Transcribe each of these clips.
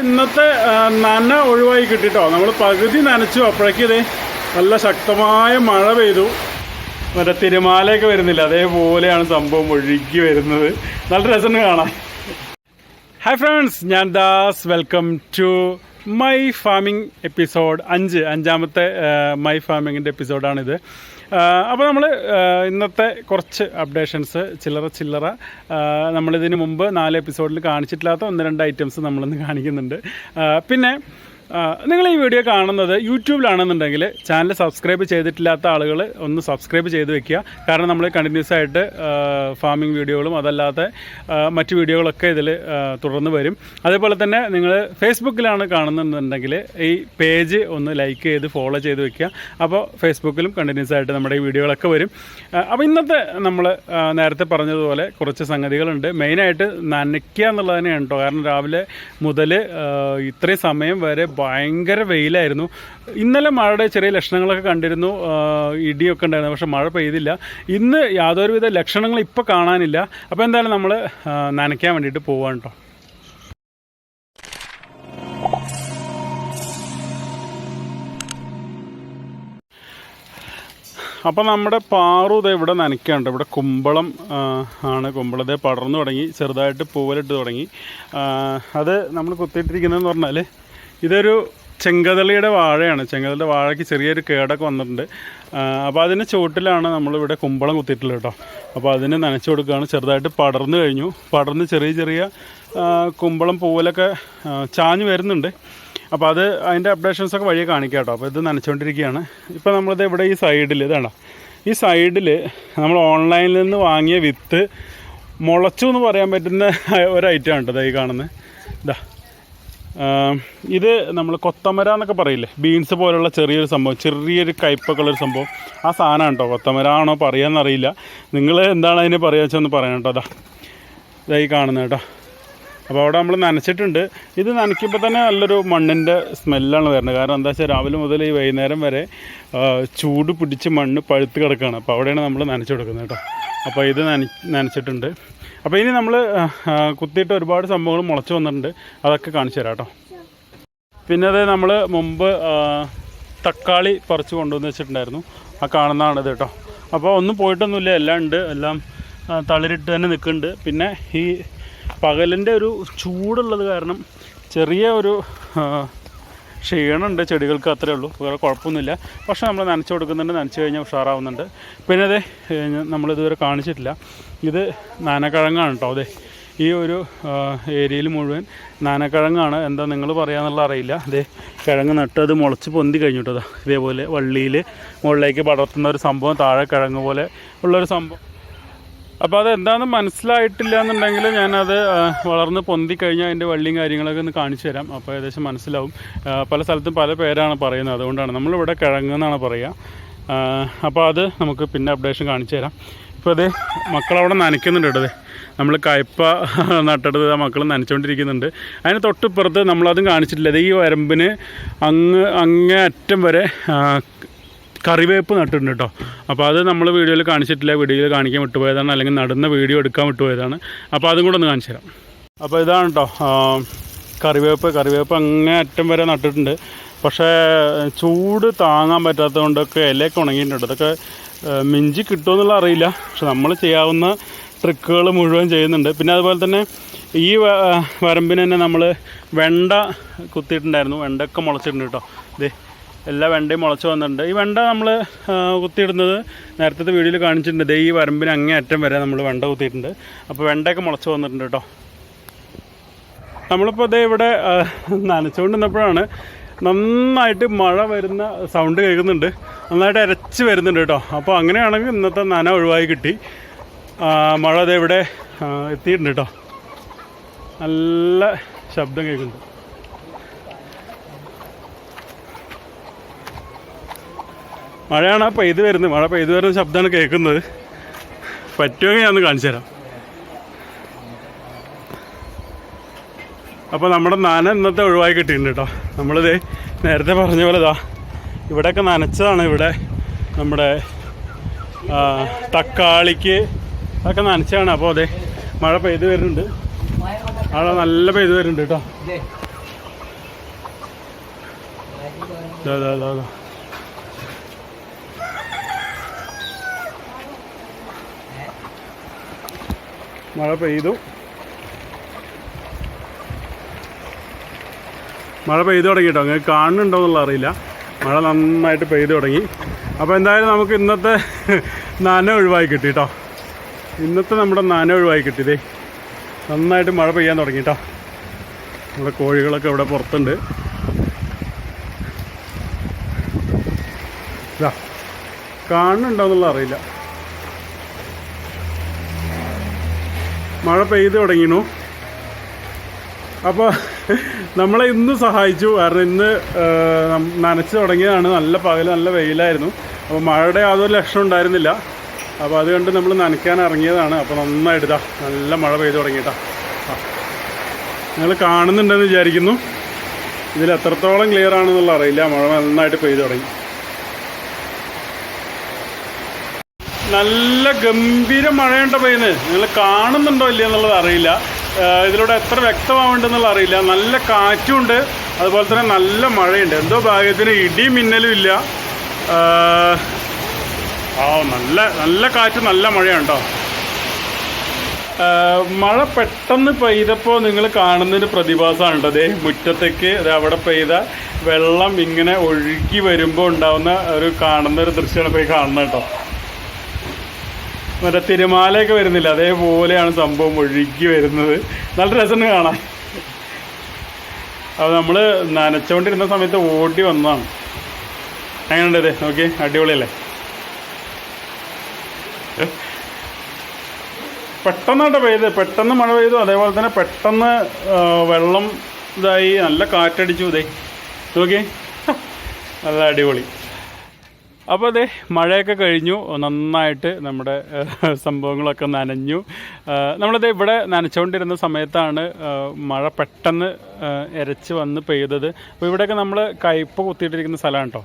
ഇന്നത്തെ നന ഒഴിവായി കിട്ടിട്ടോ. നമ്മൾ പകുതി നനച്ചു. അപ്പോഴേക്കും നല്ല ശക്തമായ മഴ പെയ്തു. മറ്റേ തിരുമാലയൊക്കെ വരുന്നില്ല? അതേപോലെയാണ് സംഭവം ഒഴുകി വരുന്നത്. നല്ല രസം കാണാം ഹായ് ഫ്രണ്ട്സ് ഞാൻ Das. Welcome to my farming episode അഞ്ച്. അഞ്ചാമത്തെ മൈ ഫാമിങ്ങിന്റെ എപ്പിസോഡാണിത് അപ്പോൾ നമ്മൾ ഇന്നത്തെ കുറച്ച് അപ്ഡേഷൻസ് ചില്ലറ ചില്ലറ. നമ്മളിതിന് മുമ്പ് നാല് എപ്പിസോഡിൽ കാണിച്ചിട്ടില്ലാത്ത ഒന്ന് രണ്ട് ഐറ്റംസ് നമ്മളിന്ന് കാണിക്കുന്നുണ്ട്. പിന്നെ നിങ്ങൾ ഈ വീഡിയോ കാണുന്നത് യൂട്യൂബിലാണെന്നുണ്ടെങ്കിൽ ചാനൽ സബ്സ്ക്രൈബ് ചെയ്തിട്ടില്ലാത്ത ആളുകൾ ഒന്ന് സബ്സ്ക്രൈബ് ചെയ്ത് വെക്കുക. കാരണം നമ്മൾ കണ്ടിന്യൂസ് ആയിട്ട് ഫാമിംഗ് വീഡിയോകളും അതല്ലാത്ത മറ്റ് വീഡിയോകളൊക്കെ ഇതിൽ തുടർന്ന് വരും. അതേപോലെ തന്നെ നിങ്ങൾ ഫേസ്ബുക്കിലാണ് കാണുന്നുണ്ടെങ്കിൽ ഈ പേജ് ഒന്ന് ലൈക്ക് ചെയ്ത് ഫോളോ ചെയ്ത് വെക്കുക. അപ്പോൾ ഫേസ്ബുക്കിലും കണ്ടിന്യൂസ് ആയിട്ട് നമ്മുടെ ഈ വീഡിയോകളൊക്കെ വരും. അപ്പോൾ ഇന്നത്തെ നമ്മൾ നേരത്തെ പറഞ്ഞതുപോലെ കുറച്ച് സംഗതികളുണ്ട്. മെയിനായിട്ട് നനയ്ക്കുക എന്നുള്ളത് തന്നെയാണ് കേട്ടോ. കാരണം രാവിലെ മുതൽ ഇത്രയും സമയം വരെ ഭയങ്കര വെയിലായിരുന്നു. ഇന്നലെ മഴയുടെ ചെറിയ ലക്ഷണങ്ങളൊക്കെ കണ്ടിരുന്നു. ഇടിയൊക്കെ ഉണ്ടായിരുന്നു. പക്ഷെ മഴ പെയ്തില്ല. ഇന്ന് യാതൊരുവിധ ലക്ഷണങ്ങളും ഇപ്പോൾ കാണാനില്ല. അപ്പോൾ എന്തായാലും നമ്മൾ നനയ്ക്കാൻ വേണ്ടിയിട്ട് പോവാണ് കേട്ടോ അപ്പോൾ നമ്മുടെ പാറു ഇതേ ഇവിടെ നനയ്ക്കാണ്ട് ഇവിടെ കുമ്പളം ആണ്. കുമ്പളം ഇതേ പടർന്നു തുടങ്ങി. ചെറുതായിട്ട് പൂവലിട്ട് തുടങ്ങി. അത് നമ്മൾ കുത്തിയിട്ടിരിക്കുന്നതെന്ന് പറഞ്ഞാൽ ഇതൊരു ചെങ്കതളിയുടെ വാഴയാണ്. ചെങ്കതളിയുടെ വാഴയ്ക്ക് ചെറിയൊരു കേടൊക്കെ വന്നിട്ടുണ്ട്. അപ്പോൾ അതിന്റെ ചുവട്ടിലാണ് നമ്മളിവിടെ കുമ്പളം കുത്തിയിട്ടുള്ളത് കേട്ടോ. അപ്പോൾ അതിനെ നനച്ചു കൊടുക്കുകയാണ്. ചെറുതായിട്ട് പടർന്നു കഴിഞ്ഞു. പടർന്ന് ചെറിയ ചെറിയ കുമ്പളം പൂവലൊക്കെ ചാഞ്ഞു വരുന്നുണ്ട്. അപ്പോൾ അത് അതിന്റെ അപ്ഡേഷൻസൊക്കെ വഴിയെ കാണിക്കാം കേട്ടോ. അപ്പോൾ ഇത് നനച്ചുകൊണ്ടിരിക്കുകയാണ് ഇപ്പോൾ നമ്മളിത് ഇവിടെ ഈ സൈഡിൽ ഇതാണോ. ഈ സൈഡിൽ നമ്മൾ ഓൺലൈനിൽ നിന്ന് വാങ്ങിയ വിത്ത് മുളച്ചു എന്ന് പറയാൻ പറ്റുന്ന ഒരു ഐറ്റം ഉണ്ട് ഈ കാണുന്നത്. ഇതാ ഇത് നമ്മൾ കൊത്തമര എന്നൊക്കെ പറയില്ലേ? ബീൻസ് പോലുള്ള ചെറിയൊരു സംഭവം ചെറിയൊരു കയ്പൊക്കെയുള്ളൊരു സംഭവം. ആ സാധനമാണ് കേട്ടോ കൊത്തമര ആണോ പറയാമെന്നറിയില്ല നിങ്ങൾ എന്താണ് അതിന് പറയുക ഒന്ന് പറയണം കേട്ടോ അതാ ഇതായി കാണുന്നത് കേട്ടോ. അപ്പോൾ അവിടെ നമ്മൾ നനച്ചിട്ടുണ്ട്. ഇത് നനയ്ക്കുമ്പോൾ തന്നെ നല്ലൊരു മണ്ണിന്റെ സ്മെല്ലാണ് വരുന്നത്. കാരണം എന്താ വെച്ചാൽ രാവിലെ മുതൽ ഈ വൈകുന്നേരം വരെ ചൂട് പിടിച്ച് മണ്ണ് പഴുത്ത് കിടക്കുകയാണ് അപ്പോൾ അവിടെയാണ് നമ്മൾ നനച്ചു കൊടുക്കുന്നത് കേട്ടോ. അപ്പോൾ ഇത് നന നനച്ചിട്ടുണ്ട്. അപ്പോൾ ഇനി നമ്മൾ കുത്തിയിട്ട് ഒരുപാട് സംഭവങ്ങൾ മുളച്ച് വന്നിട്ടുണ്ട്. അതൊക്കെ കാണിച്ചു തരാം കേട്ടോ. പിന്നെ അത് നമ്മൾ മുമ്പ് തക്കാളി പറിച്ച് കൊണ്ടുവന്ന് വെച്ചിട്ടുണ്ടായിരുന്നു. ആ കാണുന്നതാണ് ഇത് കേട്ടോ. അപ്പോൾ ഒന്നും പോയിട്ടൊന്നുമില്ല. എല്ലാം ഉണ്ട്. എല്ലാം തളിരിട്ട് തന്നെ നിൽക്കുന്നുണ്ട്. പിന്നെ ഈ പകലിന്റെ ഒരു ചൂടുള്ളത് കാരണം ചെറിയ ഒരു ക്ഷീണമുണ്ട് ചെടികൾക്ക് അത്രേ ഉള്ളൂ. വേറെ കുഴപ്പമൊന്നുമില്ല. പക്ഷേ നമ്മൾ നനച്ച് കൊടുക്കുന്നുണ്ട്. നനച്ച് കഴിഞ്ഞാൽ ഉഷാറാവുന്നുണ്ട്. പിന്നെ അതെ നമ്മളിതുവരെ കാണിച്ചിട്ടില്ല. ഇത് നനക്കിഴങ്ങാണ് കേട്ടോ അതെ ഈ ഒരു ഏരിയയിൽ മുഴുവൻ നാനക്കിഴങ്ങാണ്. എന്താ നിങ്ങൾ പറയാന്നുള്ള അറിയില്ല. അതെ കിഴങ്ങ് നട്ട് അത് മുളച്ച് പൊന്തി കഴിഞ്ഞു കേട്ടോ ഇതേപോലെ വള്ളിയിൽ മുകളിലേക്ക് പടർത്തുന്ന ഒരു സംഭവം താഴെ കിഴങ്ങ് പോലെ ഉള്ളൊരു സംഭവം. അപ്പോൾ അത് എന്താണെന്ന് മനസ്സിലായിട്ടില്ല എന്നുണ്ടെങ്കിൽ ഞാനത് വളർന്ന് പൊന്തി കഴിഞ്ഞാൽ അതിന്റെ വള്ളിയും കാര്യങ്ങളൊക്കെ ഒന്ന് കാണിച്ചു തരാം. അപ്പോൾ ഏകദേശം മനസ്സിലാവും. പല സ്ഥലത്തും പല പേരാണ് പറയുന്നത്. അതുകൊണ്ടാണ് നമ്മളിവിടെ കിഴങ്ങ് എന്നാണ് പറയുക. അപ്പോൾ അത് നമുക്ക് പിന്നെ അപ്ഡേഷൻ കാണിച്ചു തരാം. ഇപ്പോൾ അത് മക്കളവിടെ നനയ്ക്കുന്നുണ്ട് കേട്ടത്. നമ്മൾ കയ്പ നട്ടെടുത്ത് ആ മക്കൾ നനച്ചുകൊണ്ടിരിക്കുന്നുണ്ട് അതിന് തൊട്ടിപ്പുറത്ത് നമ്മളതും കാണിച്ചിട്ടില്ല. അത് ഈ വരമ്പിന് അങ്ങ് അങ്ങേ അറ്റം വരെ കറിവേപ്പ് നട്ടിട്ടുണ്ട് കേട്ടോ. അപ്പോൾ അത് നമ്മൾ വീഡിയോയിൽ കാണിച്ചിട്ടില്ല. വീഡിയോയിൽ കാണിക്കാൻ വിട്ടുപോയതാണ്. അല്ലെങ്കിൽ നടന്ന വീഡിയോ എടുക്കാൻ വിട്ടുപോയതാണ്. അപ്പോൾ അതും കൂടെ ഒന്ന് കാണിച്ചു തരാം. അപ്പോൾ ഇതാണ് കേട്ടോ കറിവേപ്പ്. കറിവേപ്പ് അങ്ങേ അറ്റം വരെ നട്ടിട്ടുണ്ട്. പക്ഷേ ചൂട് താങ്ങാൻ പറ്റാത്തത് കൊണ്ടൊക്കെ ഇലയൊക്കെ ഉണങ്ങിയിട്ടുണ്ട്. അതൊക്കെ മിഞ്ചി കിട്ടുമെന്നുള്ള അറിയില്ല. പക്ഷെ നമ്മൾ ചെയ്യാവുന്ന ട്രിക്കുകൾ മുഴുവൻ ചെയ്യുന്നുണ്ട്. പിന്നെ അതുപോലെ തന്നെ ഈ വരമ്പിന് തന്നെ നമ്മൾ വെണ്ട കുത്തിയിട്ടുണ്ടായിരുന്നു. വെണ്ടൊക്കെ മുളച്ചിട്ടുണ്ട് കേട്ടോ. ഇതേ എല്ലാ വെണ്ടയും മുളച്ച് വന്നിട്ടുണ്ട്. ഈ വെണ്ട നമ്മൾ കുത്തിയിടുന്നത് നേരത്തെ വീഡിയോയിൽ കാണിച്ചിട്ടുണ്ട്. ദേ വരമ്പിന് അങ്ങേ അറ്റം വരെ നമ്മൾ വെണ്ട കുത്തിയിട്ടുണ്ട്. അപ്പോൾ വെണ്ടയൊക്കെ മുളച്ച് വന്നിട്ടുണ്ട് കേട്ടോ. നമ്മളിപ്പോൾ ദേ ഇവിടെ നനച്ചുകൊണ്ടിരുന്നപ്പോഴാണ് നന്നായിട്ട് മഴ വരുന്ന സൗണ്ട് കേൾക്കുന്നുണ്ട്. നന്നായിട്ട് അരച്ച് വരുന്നുണ്ട് കേട്ടോ. അപ്പോൾ അങ്ങനെയാണെങ്കിൽ ഇന്നത്തെ നന ഒഴിവായി കിട്ടി. മഴ ദേ ഇവിടെ എത്തിയിട്ടുണ്ട് കേട്ടോ. നല്ല ശബ്ദം കേൾക്കുന്നുണ്ട്. മഴയാണ് ആ പെയ്ത് വരുന്നത്. മഴ പെയ്ത് വരുന്ന ശബ്ദമാണ് കേൾക്കുന്നത്. പറ്റുമെങ്കിൽ ഞാൻ ഒന്ന് കാണിച്ചു തരാം. അപ്പോൾ നമ്മുടെ നന ഇന്നത്തെ ഒഴിവായി കിട്ടിയിട്ടുണ്ട് കേട്ടോ. നമ്മളിത് നേരത്തെ പറഞ്ഞ പോലെ ഇതാ ഇവിടെയൊക്കെ നനച്ചതാണ് ഇവിടെ നമ്മുടെ തക്കാളിക്ക് അതൊക്കെ നനച്ചതാണ് അപ്പോൾ അതെ മഴ പെയ്ത് വരുന്നുണ്ട്. മഴ നല്ല പെയ്ത് വരുന്നുണ്ട് കേട്ടോ. അതെ അതെ ദാ, മഴ പെയ്തു. മഴ പെയ്തു തുടങ്ങി കേട്ടോ. അങ്ങനെ കാണുന്നുണ്ടോ എന്നുള്ള അറിയില്ല. മഴ നന്നായിട്ട് പെയ്തു തുടങ്ങി. അപ്പോൾ എന്തായാലും നമുക്ക് ഇന്നത്തെ നന ഒഴിവായി കിട്ടി കേട്ടോ. ഇന്നത്തെ നമ്മുടെ നന ഒഴിവായി കിട്ടിയതേ നന്നായിട്ട് മഴ പെയ്യാൻ തുടങ്ങി കേട്ടോ. നമ്മുടെ കോഴികളൊക്കെ ഇവിടെ പുറത്തുണ്ട്. കാണുന്നുണ്ടോ എന്നുള്ള അറിയില്ല. മഴ പെയ്ത് തുടങ്ങിണു അപ്പോൾ നമ്മളെ ഇന്ന് സഹായിച്ചു. കാരണം ഇന്ന് നനച്ച് തുടങ്ങിയതാണ്. നല്ല പകൽ നല്ല വെയിലായിരുന്നു. അപ്പോൾ മഴയുടെ യാതൊരു ലക്ഷണം ഉണ്ടായിരുന്നില്ല. അപ്പോൾ അതുകൊണ്ട് നമ്മൾ നനയ്ക്കാൻ ഇറങ്ങിയതാണ്. അപ്പോൾ നന്നായിട്ട് നല്ല മഴ പെയ്ത് തുടങ്ങിയിട്ടാ നിങ്ങൾ കാണുന്നുണ്ടെന്ന് വിചാരിക്കുന്നു. ഇതിൽ എത്രത്തോളം ക്ലിയർ ആണെന്നുള്ള അറിയില്ല. മഴ നന്നായിട്ട് പെയ്തു തുടങ്ങി. നല്ല ഗംഭീര മഴയുണ്ട പെയ്യുന്നത് നിങ്ങൾ കാണുന്നുണ്ടോ ഇല്ല എന്നുള്ളത് അറിയില്ല. ഇതിലൂടെ എത്ര വ്യക്തമാവുണ്ടെന്നുള്ള അറിയില്ല. നല്ല കാറ്റുണ്ട്. അതുപോലെ തന്നെ നല്ല മഴയുണ്ട്. എന്തോ ഭാഗ്യത്തിന് ഇടി മിന്നലും ഇല്ല. ആ, നല്ല നല്ല കാറ്റ് നല്ല മഴയുണ്ടോ? മഴ പെട്ടെന്ന് പെയ്തപ്പോൾ നിങ്ങൾ കാണുന്നൊരു പ്രതിഭാസമാണ് കേട്ടോ അതേ മുറ്റത്തേക്ക് അവിടെ പെയ്ത വെള്ളം ഇങ്ങനെ ഒഴുകി വരുമ്പോൾ ഉണ്ടാവുന്ന ഒരു കാണുന്ന ഒരു ദൃശ്യമാണ് പോയി കാണുന്നത് കേട്ടോ. മറ്റേ തിരമാലയൊക്കെ വരുന്നില്ല? അതേപോലെയാണ് സംഭവം ഒഴുകി വരുന്നത്. നല്ല രസമുണ്ട് കാണാൻ. അപ്പോൾ നമ്മൾ നനച്ചുകൊണ്ടിരുന്ന സമയത്ത് ഓടി വന്നതാണ്. എങ്ങനെയുണ്ട് ഇത്? നോക്കി അടിപൊളിയല്ലേ? പെട്ടെന്നാട്ടോ പെയ്ത്. പെട്ടെന്ന് മഴ പെയ്തു. അതേപോലെ തന്നെ പെട്ടെന്ന് വെള്ളം ഇതായി. നല്ല കാറ്റടിച്ചു ഇതേ. നോക്കി. നല്ല അടിപൊളി. അപ്പോൾ അതെ മഴയൊക്കെ കഴിഞ്ഞു. നന്നായിട്ട് നമ്മുടെ സംഭവങ്ങളൊക്കെ നനഞ്ഞു. നമ്മളത് ഇവിടെ നനച്ചുകൊണ്ടിരുന്ന സമയത്താണ് മഴ പെട്ടെന്ന് ഇരച്ച് വന്ന് പെയ്തത്. അപ്പോൾ ഇവിടെയൊക്കെ നമ്മൾ കയ്പ് കുത്തിയിട്ടിരിക്കുന്ന സ്ഥലമാണ് കേട്ടോ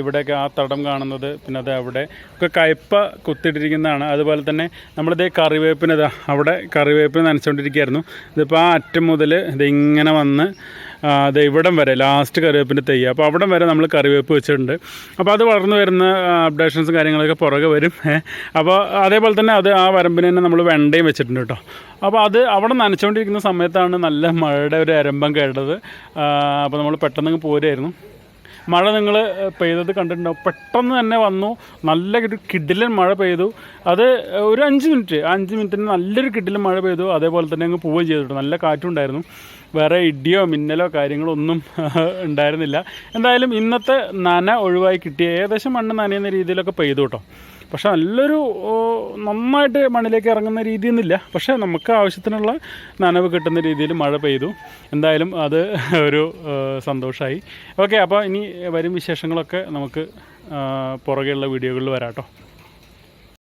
ഇവിടെയൊക്കെ ആ തടം കാണുന്നത് പിന്നെ അത് അവിടെ ഒക്കെ കയ്പ കുത്തിയിട്ടിരിക്കുന്നതാണ്. അതുപോലെ തന്നെ നമ്മളിതേ കറിവേപ്പിന് ഇതാ അവിടെ കറിവേപ്പിന് നനച്ചുകൊണ്ടിരിക്കുകയായിരുന്നു ഇതിപ്പോൾ ആ അറ്റം മുതൽ ഇതിങ്ങനെ വന്ന് അത് ഇവിടം വരെ ലാസ്റ്റ് കറിവേപ്പിന്റെ തൈ അപ്പോൾ അവിടം വരെ നമ്മൾ കറിവേപ്പ് വെച്ചിട്ടുണ്ട്. അപ്പോൾ അത് വളർന്നു വരുന്ന അപ്ഡേഷൻസും കാര്യങ്ങളൊക്കെ പുറകെ വരും. അപ്പോൾ അതേപോലെ തന്നെ അത് ആ വരമ്പിന് തന്നെ നമ്മൾ വെണ്ടയും വെച്ചിട്ടുണ്ട് കേട്ടോ. അപ്പോൾ അത് അവിടെ നനച്ചുകൊണ്ടിരിക്കുന്ന സമയത്താണ് നല്ല മഴയുടെ ഒരു അരമ്പം കേട്ടത്. അപ്പോൾ നമ്മൾ പെട്ടെന്ന് പോരുമായിരുന്നു മഴ നിങ്ങൾ പെയ്തത് കണ്ടിട്ടുണ്ടാവും പെട്ടെന്ന് തന്നെ വന്നു. നല്ല ഒരു കിഡിലൻ മഴ പെയ്തു. അത് ഒരു അഞ്ച് മിനിറ്റ്. അഞ്ച് മിനിറ്റിന് നല്ലൊരു കിഡിലൻ മഴ പെയ്തു. അതേപോലെ തന്നെ അങ്ങ് പോവുകയും ചെയ്തിട്ടു നല്ല കാറ്റുണ്ടായിരുന്നു വേറെ ഇടിയോ മിന്നലോ കാര്യങ്ങളോ ഒന്നും ഉണ്ടായിരുന്നില്ല. എന്തായാലും ഇന്നത്തെ നന ഒഴിവായി കിട്ടിയ ഏകദേശം മണ്ണ് നനയുന്ന രീതിയിലൊക്കെ പെയ്തു കേട്ടോ. പക്ഷെ നല്ലൊരു നന്നായിട്ട് മണ്ണിലേക്ക് ഇറങ്ങുന്ന രീതിയൊന്നുമില്ല. പക്ഷേ നമുക്ക് ആവശ്യത്തിനുള്ള നനവ് കിട്ടുന്ന രീതിയിൽ മഴ പെയ്തു. എന്തായാലും അത് ഒരു സന്തോഷമായി ഓക്കെ അപ്പോൾ ഇനി വരും വിശേഷങ്ങളൊക്കെ നമുക്ക് പുറകെയുള്ള വീഡിയോകളിൽ വരാം